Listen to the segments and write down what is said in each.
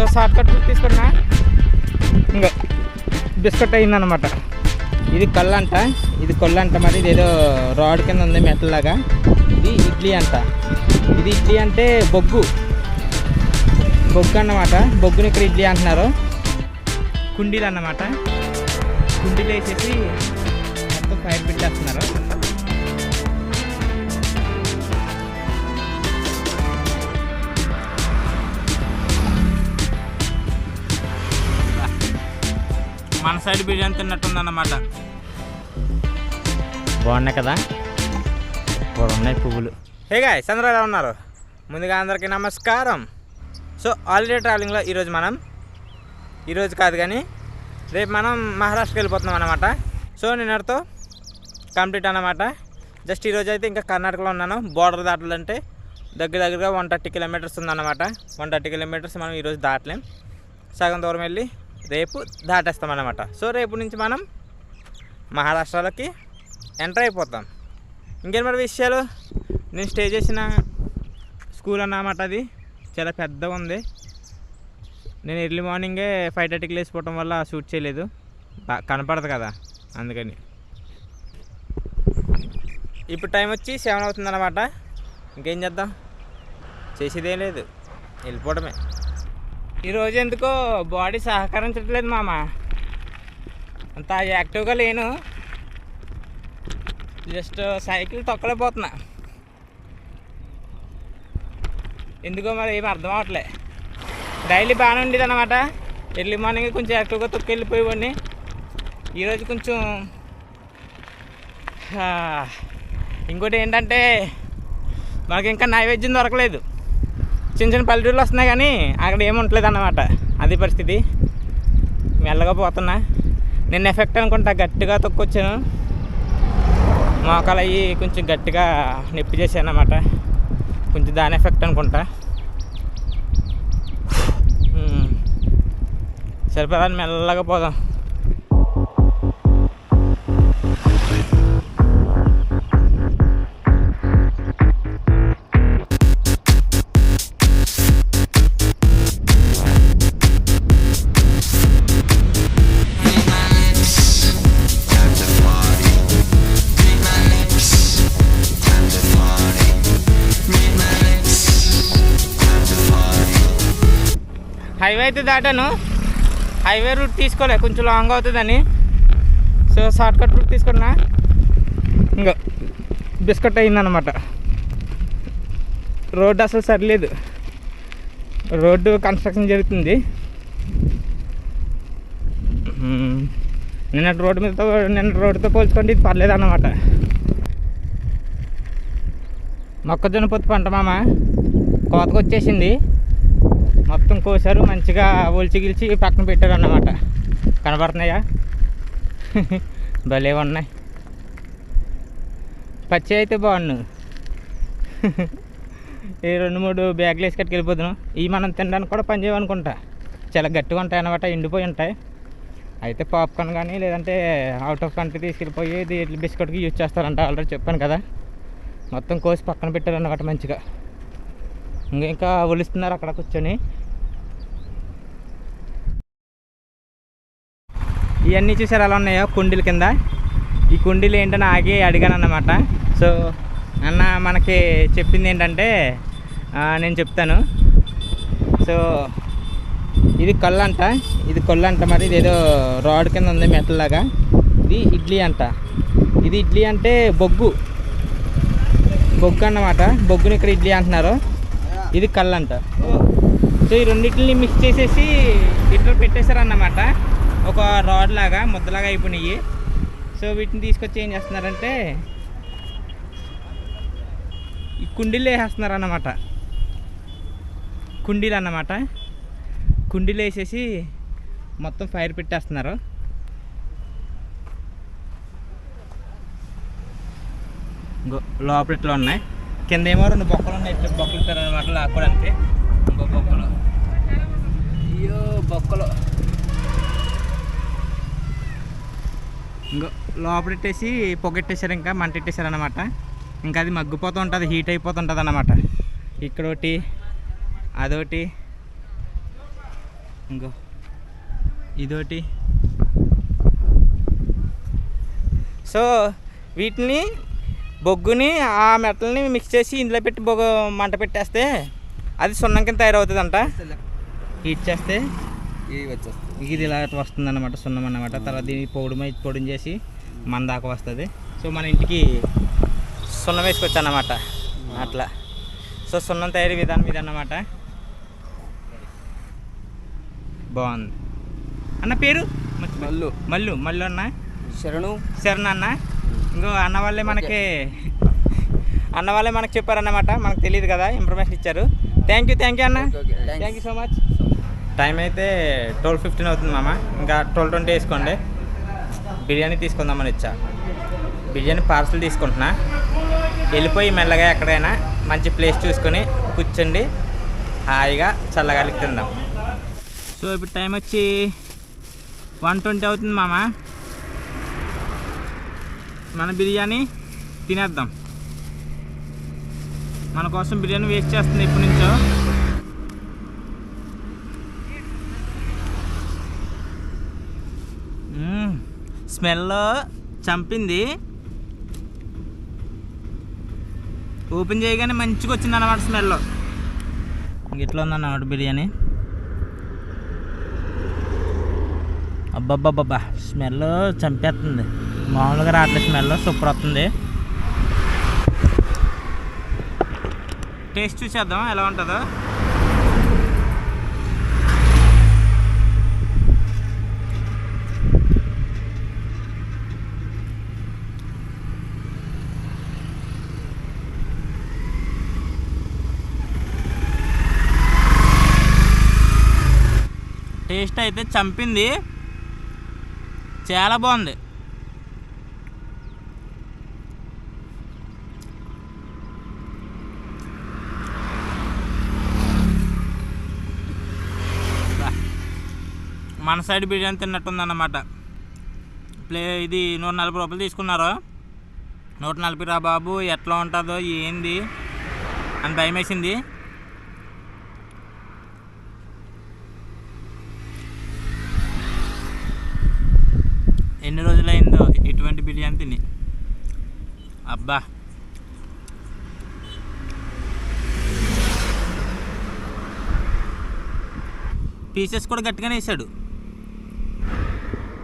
So short cut తీసుకున్నా? ఇంకా. Biscuit అయిందనమాట ఇది కళ్ళు అంట ఇది కొల్లు అంట మరి ఇది ఏదో రాడ్ కింద ఉంది మెట్టలాగా ఇది ఇడ్లీ అంట. ఇది ఇడ్లీ అంటే బొగ్గు. బొగ్గు అన్నమాట. బొగ్గుని ఇక్కడ ఇడ్లీ అంటున్నారు. కుండీలు అన్నమాట. కుండీలు వేసేసి మొత్తం ఫైర్ పెట్టేస్తున్నారు. సైడ్ బిర్యానీ తిన్నట్టుందన్నమాట. బాగున్నాయి కదా? బాగున్నాయి పువ్వులు. హే గాయ్ చంద్ర ఎలా ఉన్నారు? ముందుగా అందరికీ నమస్కారం. సో ఆల్రెడీ ట్రావెలింగ్లో ఈరోజు మనం ఈరోజు కాదు కానీ రేపు మనం మహారాష్ట్రకి వెళ్ళిపోతున్నాం అనమాట సో నిన్నటితో కంప్లీట్ అన్నమాట. జస్ట్ ఈరోజు అయితే ఇంకా కర్ణాటకలో ఉన్నాను. బార్డర్ దాటాలంటే దగ్గర దగ్గరగా వన్ థర్టీ కిలోమీటర్స్ ఉందన్నమాట. వన్ థర్టీ కిలోమీటర్స్ మనం ఈరోజు దాటలేం. సగం దూరం వెళ్ళి రేపు దాటేస్తాం అన్నమాట సో రేపు నుంచి మనం మహారాష్ట్రలోకి ఎంటర్ అయిపోతాం. ఇంకేం మరి విషయాలు? నేను స్టే చేసిన స్కూల్ అన్నమాట అది. చాలా పెద్దగా ఉంది. నేను ఎర్లీ మార్నింగే ఫైవ్ థర్టీకి లేచిపోవటం వల్ల షూట్ చేయలేదు. కనపడదు కదా అందుకని. ఇప్పుడు టైం వచ్చి సెవెన్ అవుతుందన్నమాట. ఇంకేం చేద్దాం? చేసేదేం లేదు. వెళ్ళిపోవడమే ఈరోజు ఎందుకో బాడీ సహకరించట్లేదు మామ. అంత యాక్టివ్గా లేను. జస్ట్ సైకిల్ తొక్కలేకపోతున్నా. ఎందుకో మరి ఏమి అర్థం అవట్లే. డైలీ బాగానే ఉండేది అనమాట ఎర్లీ మార్నింగ్ కొంచెం యాక్టివ్గా తొక్కెళ్ళిపోయేవాడిని. ఈరోజు కొంచెం ఇంకోటి ఏంటంటే మనకి ఇంకా నైవేద్యం దొరకలేదు. చిన్న చిన్న పల్లెటూళ్ళు వస్తున్నాయి కానీ అక్కడ ఏమి ఉండలేదు అన్నమాట. అది పరిస్థితి. మెల్లగా పోతున్నా. నిన్న ఎఫెక్ట్ అనుకుంటా గట్టిగా తొక్కొచ్చాను. మోకాలు అయ్యి కొంచెం గట్టిగా నొప్పి చేశాను అన్నమాట. కొంచెం దాని ఎఫెక్ట్ అనుకుంటా. ఉమ్. మెల్లగా పోదాం. అయితే దాటాను. హైవే రూట్ తీసుకోలే కొంచెం లాంగ్ అవుతుందని. సో షార్ట్కట్ రూట్ తీసుకున్నా. ఇంకా బిస్కట్ అయిందనమాట రోడ్డు అసలు సరిలేదు. రోడ్డు కన్స్ట్రక్షన్ జరుగుతుంది. నిన్న రోడ్డు మీదతో నిన్న రోడ్డుతో పోల్చుకోండి ఇది పర్లేదు అన్నమాట మొక్కజొన్న పొత్తు పంట మామ. కోతకు వచ్చేసింది కోసారు మంచిగా ఒలిచి గిలిచి పక్కన పెట్టారు అన్నమాట కనబడుతున్నాయా? భలే ఉన్నాయి. పచ్చి అయితే బాగున్నాను ఈ రెండు మూడు బ్యాగులు వేసి కట్టుకెళ్ళిపోతున్నాం ఇవి మనం తినడానికి కూడా పని చేయమనుకుంటా. చాలా గట్టిగా ఉంటాయి అనమాట ఎండిపోయి ఉంటాయి. అయితే పాప్కార్న్ కానీ లేదంటే అవుట్ ఆఫ్ కంట్రీ తీసుకెళ్ళిపోయి ఇది బిస్కెట్కి యూజ్ చేస్తారంట ఆల్రెడీ చెప్పాను కదా. మొత్తం కోసి పక్కన పెట్టారు అన్నమాట మంచిగా. ఇంకా ఇంకా ఒలుస్తున్నారు అక్కడ కూర్చొని. ఇవన్నీ చూసారు ఎలా ఉన్నాయో? కుండీల కింద. ఈ కుండీలు ఏంటని ఆగి అడిగాను అన్నమాట సో అన్న మనకి చెప్పింది ఏంటంటే నేను చెప్తాను. సో ఇది కళ్ళు అంట ఇది కొల్లు అంట మరి ఇదేదో రాడ్ కింద ఉంది మెట్టలాగా ఇది ఇడ్లీ అంట. ఇది ఇడ్లీ అంటే బొగ్గు. బొగ్గు అన్నమాట. బొగ్గుని ఇక్కడ ఇడ్లీ అంటున్నారు. ఇది కళ్ళు అంట సో ఈ రెండింటిని మిక్స్ చేసేసి ఇట్లా పెట్టేశారు అన్నమాట ఒక రాడ్ లాగా ముద్దలాగా అయిపోయినాయి. సో వీటిని తీసుకొచ్చి ఏం చేస్తున్నారంటే ఈ కుండీలు వేసేస్తున్నారు అన్నమాట కుండీలు అన్నమాట. కుండీలు వేసేసి మొత్తం ఫైర్ పెట్టేస్తున్నారు. లోపల ఇట్లా ఉన్నాయి. కింద ఏమో రెండు బొక్కలు ఉన్నాయి. ఇట్లా బొక్కలు ఇస్తారు అనమాట లాక్కోవడానికి. ఇంకో బొక్కలు. అయ్యో బొక్కలు. ఇంకో లోపల పెట్టేసి పొగెట్టేశారు ఇంకా మంట పెట్టేశారు అనమాట ఇంకా అది మగ్గిపోతూ ఉంటుంది హీట్ అయిపోతుంటుంది అనమాట ఇక్కడ ఒకటి అదొకటి ఇంకో ఇదోటి. సో వీటిని బొగ్గుని ఆ మెటల్ని మిక్స్ చేసి ఇందులో పెట్టి బొగ్గు మంట పెట్టేస్తే అది సున్నం కింద తయారవుతుందంట. హీట్ చేస్తే ఇవి వచ్చేస్తుంది ఇది ఇలా వస్తుంది అనమాట సున్నం అన్నమాట. తర్వాత దీన్ని పొడి మీద పొడిని చేసి మన దాకా వస్తుంది. సో మన ఇంటికి సున్నం వేసుకొచ్చు అన్నమాట అట్లా. సో సున్నం తయారీ విధానం ఇది అన్నమాట బాగుంది. అన్న పేరు. మల్లు. మల్లు. మల్లు అన్న? శరణు. శరణ్ అన్న? ఇంకో అన్న వాళ్ళే మనకి అన్న వాళ్ళే మనకు చెప్పారన్నమాట. మనకు తెలియదు కదా ఇన్ఫర్మేషన్ ఇచ్చారు. థ్యాంక్ యూ థ్యాంక్ యూ అన్న. Thank you so much time అయితే ట్వెల్వ్ ఫిఫ్టీన్ అవుతుంది మామ. ఇంకా ట్వెల్వ్ ట్వంటీ వేసుకోండి. బిర్యానీ తీసుకుందామని వచ్చా బిర్యానీ పార్సల్ తీసుకుంటున్నా. వెళ్ళిపోయి మెల్లగా ఎక్కడైనా మంచి ప్లేస్ చూసుకొని కూర్చోండి. హాయిగా చల్లగాలికి తిందాం. సో ఇప్పుడు టైం వచ్చి వన్ ట్వంటీ అవుతుంది మామ. మన బిర్యానీ తినేద్దాం. మన కోసం బిర్యానీ వేస్ట్ చేస్తుంది ఇప్పటి నుంచో మ్మ్. స్మెల్ చంపింది. ఓపెన్ చేయగానే మంచిగా వచ్చింది అన్నమాట స్మెల్ ఇట్లా ఉందన్నమాట బిర్యానీ? అబ్బబ్బబ్బబ్బా స్మెల్ చంపేస్తుంది. మామూలుగా రావట్లేదు స్మెల్ సూపర్ వస్తుంది. టేస్ట్ చూసేద్దాం ఎలా ఉంటుందో? టేస్ట్ అయితే చంపింది. చాలా బాగుంది. మన సైడ్ బిర్యానీ తిన్నట్టుందన్నమాట. ప్లే ఇది నూట నలభై రూపాయలు తీసుకున్నారు. నూట నలభై రా బాబు ఎట్లా ఉంటుందో ఏంది అని భయం వేసింది పీసెస్ కూడా గట్టిగానే వేసాడు.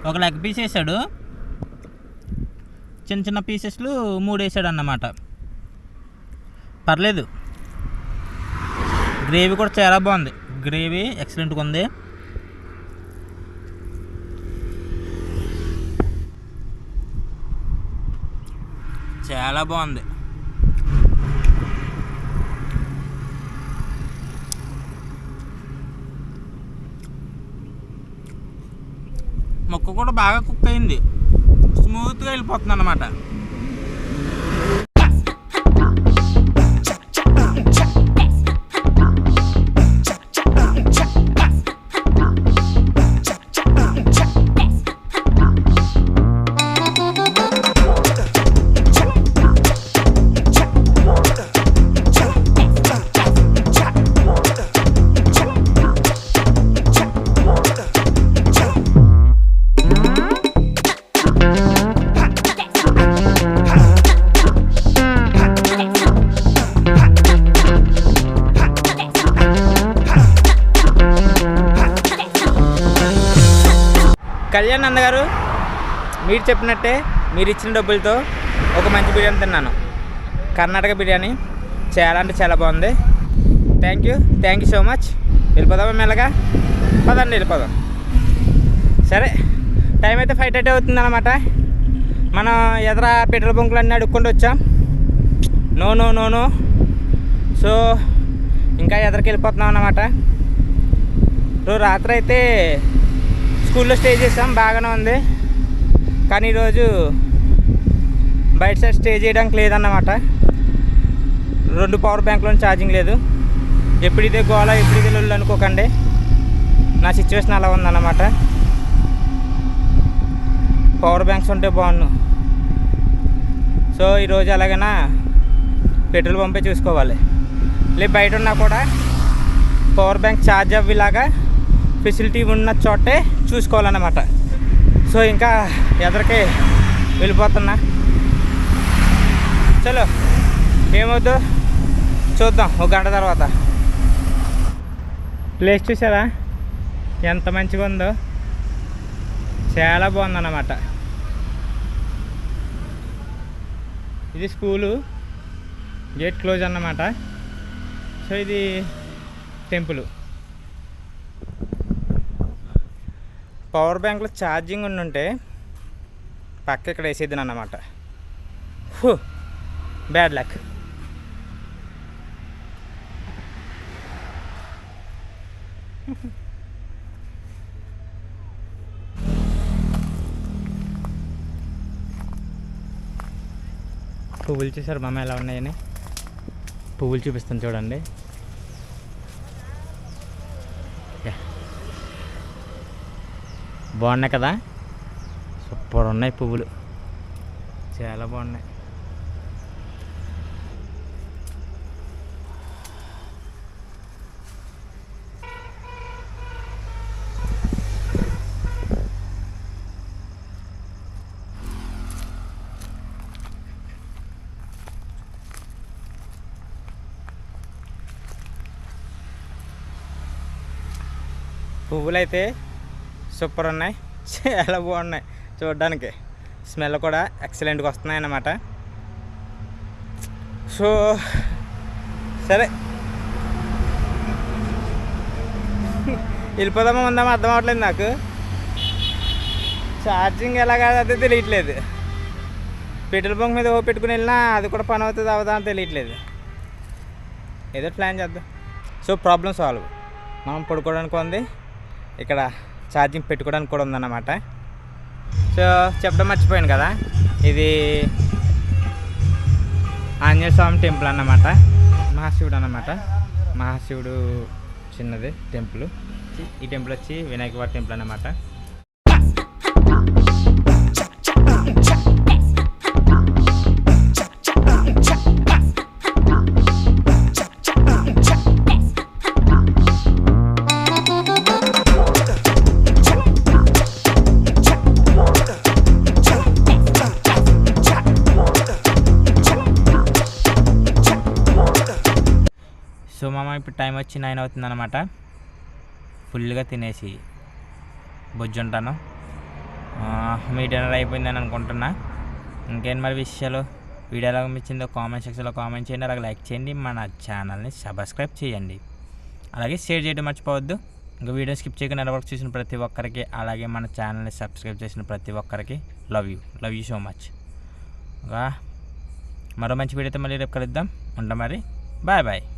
ఒక లెగ్ పీస్ వేసాడు. చిన్న చిన్న పీసెస్లు మూడు వేసాడు అన్నమాట. పర్లేదు. గ్రేవీ కూడా చాలా బాగుంది. గ్రేవీ ఎక్సలెంట్గా ఉంది. చాలా బాగుంది. మొక్క కూడా బాగా కుక్ అయింది. స్మూత్గా వెళ్ళిపోతుంది అనమాట కళ్యాణ్ అన్నగారు మీరు చెప్పినట్టే మీరు ఇచ్చిన డబ్బులతో ఒక మంచి బిర్యానీ తిన్నాను. కర్ణాటక బిర్యానీ చాలా అంటే చాలా బాగుంది. Thank you thank you so much వెళ్ళిపోదామా మెల్లగా? పదండి వెళ్ళిపోదాం. సరే టైం అయితే ఫైవ్ థర్టీ అవుతుందన్నమాట. మనం ఎదర పెట్రోల్ బంకులు అన్నీ అడుక్కుంటూ వచ్చాం. No no no no so ఇంకా ఎదరికి వెళ్ళిపోతున్నాం అన్నమాట రాత్రి అయితే స్కూల్లో స్టే చేసాం బాగానే ఉంది. కానీ ఈరోజు బయట సైడ్ స్టే చేయడానికి లేదన్నమాట. రెండు పవర్ బ్యాంక్లో ఛార్జింగ్ లేదు. ఎప్పుడు ఇదే గోళ ఎప్పుడు ఇదే లొల్లు అనుకోకండి నా సిచ్యువేషన్ అలా ఉందన్నమాట. పవర్ బ్యాంక్స్ ఉంటే బాగుండు. సో ఈరోజు ఎలాగైనా పెట్రోల్ పంపే చూసుకోవాలి. లేదు బయట ఉన్నా కూడా పవర్ బ్యాంక్ ఛార్జ్ అవ్వేలాగా ఫెసిలిటీ ఉన్న చోటే చూసుకోవాలన్నమాట. సో ఇంకా ఎదరికే వెళ్ళిపోతున్నా. చలో ఏమవుద్దు చూద్దాం ఒక గంట తర్వాత. ప్లేస్ చూసారా ఎంత మంచిగా ఉందో. చాలా బాగుందన్నమాట. ఇది స్కూలు. గేట్ క్లోజ్ అన్నమాట. సో ఇది టెంపుల్. పవర్ బ్యాంక్లో ఛార్జింగ్ ఉండుంటే పక్క ఇక్కడ వేసేద్దాను అన్నమాట బ్యాడ్ లక్. పువ్వులు చూసారు మామ ఎలా ఉన్నాయని? పువ్వులు చూపిస్తాను చూడండి. బాగున్నాయి కదా? సూపర్ ఉన్నాయి పువ్వులు. చాలా బాగున్నాయి. పువ్వులైతే సూపర్ ఉన్నాయి. చాలా బాగున్నాయి. చూడడానికి స్మెల్ కూడా ఎక్సలెంట్గా వస్తున్నాయి అన్నమాట. సో సరే. వెళ్ళిపోదామా ఉందామా అర్థం అవ్వట్లేదు నాకు. ఛార్జింగ్ ఎలాగా అదే తెలియట్లేదు. పెట్రోల్ బంక్ మీద ఓ పెట్టుకుని వెళ్ళినా అది కూడా పని అవుతుంది అవదా అని తెలియట్లేదు. ఏదో ప్లాన్ చేద్దాం. So problem solve. మనం పడుకోవడానికి ఉంది. ఇక్కడ ఛార్జింగ్ పెట్టుకోవడానికి కూడా ఉందన్నమాట. సో చెప్పడం మర్చిపోయాను కదా ఇది ఆంజనేయ స్వామి టెంపుల్ అన్నమాట. మహాశివుడు అన్నమాట. మహాశివుడు చిన్నది టెంపుల్. ఈ టెంపుల్ వచ్చి వినాయకవాడ టెంపుల్ అన్నమాట. టైం వచ్చి నైన్ అవుతుంది అనమాట ఫుల్గా తినేసి బొజ్జుంటాను. ఉంటాను మీ డిన్నర్ అయిపోయిందని అనుకుంటున్నా. ఇంకేం మరి విషయాలు వీడియో ఎలా అనిపించిందో కామెంట్ సెక్షన్లో కామెంట్ చేయండి. అలాగే లైక్ చేయండి. మన ఛానల్ని సబ్స్క్రైబ్ చేయండి. అలాగే షేర్ చేయడం మర్చిపోవద్దు. ఇంకా వీడియో స్కిప్ చేయకుండా నెలవర్క్ చూసిన ప్రతి ఒక్కరికి అలాగే మన ఛానల్ని సబ్స్క్రైబ్ చేసిన ప్రతి ఒక్కరికి love you. Love you so much. ఇంకా మరో మంచి వీడియోతో మళ్ళీ రేపు కలుద్దాం. ఉంటాం మరి. Bye bye.